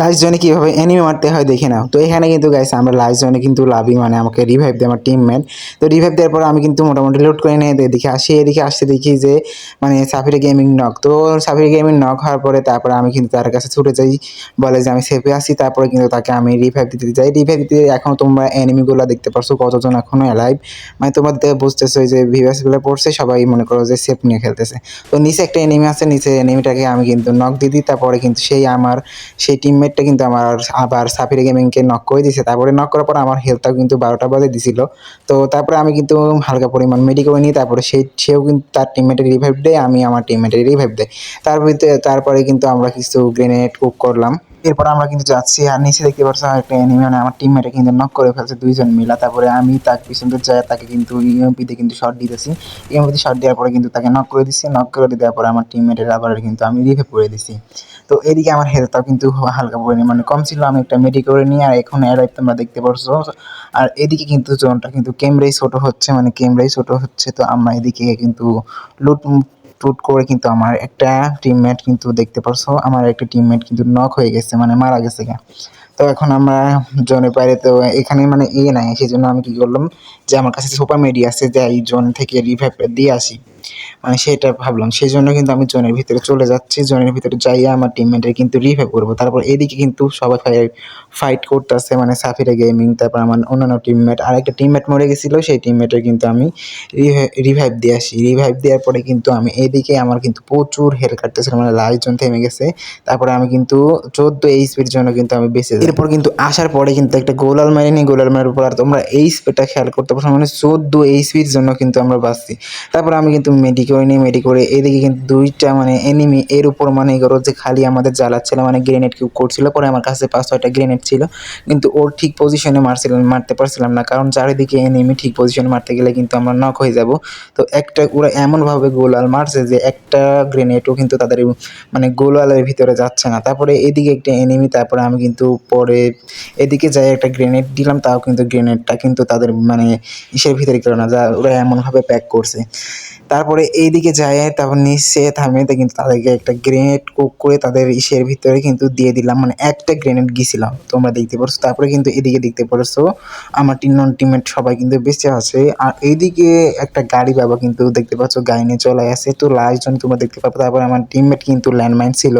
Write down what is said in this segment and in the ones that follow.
Last জোনে কীভাবে enemy মারতে হয় দেখে নাও। তো এখানে কিন্তু গাইছে আমরা লাস্ট জোনে কিন্তু লাভি মানে আমাকে রিভাইভ দেয় আমার টিমমেট তো রিভাইভ দেওয়ার পর আমি কিন্তু মোটামুটি লোড করে নিয়ে এদিকে আসি, এদিকে আসতে দেখি যে মানে সাফিরে গেমিং নক তো সাফিরে গেমিং নক হওয়ার পরে তারপরে আমি কিন্তু তার কাছে ছুটে যাই, বলে যে আমি সেফে আসি তারপরে কিন্তু তাকে আমি রিভাইভ দিতে যাই। রিভাইভ দিতে এখন তোমরা এনিমিগুলো দেখতে পারছ, কতজন এখনও অ্যালাইভ মানে তোমরা দেখে বুঝতেছো যে ভিভাসগুলো পড়ছে, সবাই মনে করো যে সেফ নিয়ে খেলতেছে। তো নিচে একটা এনিমি আছে, নিচে এনিমিটাকে আমি কিন্তু নক দিয়ে দিই, তারপরে কিন্তু সেই আমার, সেই টিমমেটটা কিন্তু আমার আবার সাফিরে গেমিংকে নক করে দিছে। তারপরে নক করার পর আমার হেলথটাও কিন্তু বারোটা বাজে দিছিল। তো তারপরে আমি কিন্তু হালকা পরিমাণ মেডিকেল নিই তারপরে সেই সেও কিন্তু তার টিমমেটের রিভাইভ দেয়, আমি আমার টিমমেটের রিভাইভ দেয়। তার ভিতরে, তারপরে কিন্তু আমরা কিছু গ্রেনেড কুক করলাম। এরপর আমরা কিন্তু যাচ্ছি, আর নিচে দেখতে পাচ্ছি একটা এনিমি মানে আমার টিমমেটে কিন্তু নক করে ফেলছে দুইজন মিলা। তারপরে আমি তার পিছনে যাই, তাকে কিন্তু ইউএমপিতে কিন্তু শট দিতেছি। ইএমপিতে শট দেওয়ার পরে কিন্তু তাকে নক করে দিচ্ছি নক করে দেওয়ার পরে আমার টিমমেটের আবার কিন্তু আমি রিভাইভ করে দিচ্ছি তো এদিকে আমার হেলথটাও কিন্তু হালকা পরিমাণে কম ছিল। আমি একটা মেডি করে নিই আর এখন অ্যারাইভ তোমরা দেখতে পারছ। আর এদিকে কিন্তু জোনটা কিন্তু ক্যামেরাই ছোটো হচ্ছে মানে ক্যামেরাই ছোটো হচ্ছে। তো আমরা এদিকে কিন্তু লুট টুট করে কিন্তু আমার একটা টিমমেট কিন্তু দেখতে পারছ, আমার একটা টিমমেট কিন্তু নক হয়ে গেছে মানে মারা গেছে তো এখন আমরা জোনের বাইরে তো এখানে মানে এ নাই সেই জন্য আমি কী করলাম যে আমার কাছে সুপার মেডি আছে যে এই জোন থেকে রিভাইভটা দিয়ে আসি। মানে সেটা ভাবলাম সেই জন্য কিন্তু আমি জোনের ভিতরে চলে যাচ্ছি, জোনের ভিতরে যাইয়া আমার টিমমেটের কিন্তু রিভাইভ করব। তারপর এদিকে কিন্তু সবাই ফাইট করতেছে মানে সাফিরা গেমিং তারপর আমার অন্যান্য টিমমেট আর একটা টিমমেট মরে গেছিল, সেই টিমমেটের কিন্তু আমি রিভাইভ দিয়ে আসি। রিভাইভ দেওয়ার পরে কিন্তু আমি এদিকে আমার কিন্তু প্রচুর হেল কাটতেছিল মানে লাইট জন থেমে গেছে। তারপরে আমি কিন্তু চোদ্দ এইচপির জন্য কিন্তু আমি বেঁচে এরপর কিন্তু আসার পরে কিন্তু একটা গোলাল মারি নি গোলাল মারার পর আর তোমরা এই স্পিডটা খেয়াল করতে পারছ মানে চোদ্দ এইচপির জন্য কিন্তু আমরা বাঁচছি। তারপর আমি কিন্তু মেডি করে নিই মেডি করে এদিকে কিন্তু দুইটা মানে এনিমি এর উপর মানে করো যে খালি আমাদের জ্বালাচ্ছিল মানে গ্রেনেড কিউব করছিল। পরে আমার কাছে পাঁচ ছয়টা গ্রেনেড ছিল। কিন্তু ওর ঠিক পজিশনে মারছিলাম মারতে পারছিলাম না। কারণ চারিদিকে এনিমি ঠিক পজিশনে মারতে গেলে কিন্তু আমরা নক হয়ে যাব। তো একটা ওরা এমনভাবে গোলাল মারছে যে একটা গ্রেনেডও কিন্তু তাদের মানে গোলালের ভিতরে যাচ্ছে না। তারপরে এদিকে একটা এনিমি তারপরে আমি কিন্তু পরে এদিকে যাই একটা গ্রেনেড দিলাম, তাও কিন্তু গ্রেনেডটা কিন্তু তাদের মানে ইসের ভিতরে গেল না যা ওরা এমনভাবে প্যাক করছে। তারপরে এইদিকে যায়, তারপর নিচে থামে, তো কিন্তু তাদেরকে একটা গ্রেনেড কুক করে তাদের ইসের ভিতরে কিন্তু দিয়ে দিলাম। মানে একটা গ্রেনেড গিয়েছিলাম তোমরা দেখতে পারছ। তারপরে কিন্তু এদিকে দেখতে পারছ, আমার তিন নন টিমেট সবাই কিন্তু বেঁচে আছে। আর এইদিকে একটা গাড়ি বাবা কিন্তু দেখতে পাচ্ছ গাড়ি নিয়ে চলে আসে তো লাস্ট জন তোমরা দেখতে পাবো, তারপরে আমার টিমমেট কিন্তু ল্যান্ডমাইন ছিল।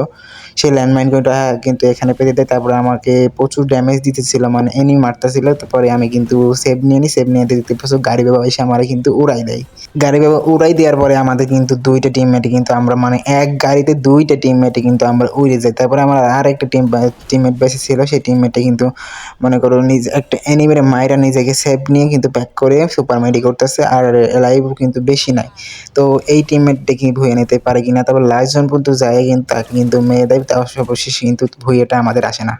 সেই ল্যান্ডমাইনটা কিন্তু এখানে পেতে দেয়। তারপরে আমাকে প্রচুর ড্যামেজ দিতেছিল মানে এনি মারতেছিল। তারপরে আমি কিন্তু সেভ নিয়ে নিই সেভ নিয়ে দেখতে পাচ্ছ, গাড়ি বাবা এসে আমার কিন্তু উড়াই দেয়। গাড়ি বাবা উড়াই দেওয়ার পরে আমাদের কিন্তু দুইটা টিমমেটে কিন্তু আমরা মানে এক গাড়িতে দুইটা টিমমেটে কিন্তু আমরা উড়ে যাই। তারপরে আমার আর একটা টিম টিমমেট বেশি ছিল, সেই টিমমেটে কিন্তু মনে করো নিজ, একটা এনিমের মায়েরা নিজেকে সেভ নিয়ে কিন্তু প্যাক করে সুপার মেডি করতেছে আর লাইভ কিন্তু বেশি নাই। তো এই টিমমেটটা কি ভুয়ে নিতে পারে কিনা, তারপর লাস্ট জন পর্যন্ত যায় কিন্তু, তাকে কিন্তু মেয়ে দেয়, তাও সর্বশেষ কিন্তু ভুইয়েটা আমাদের আসে না।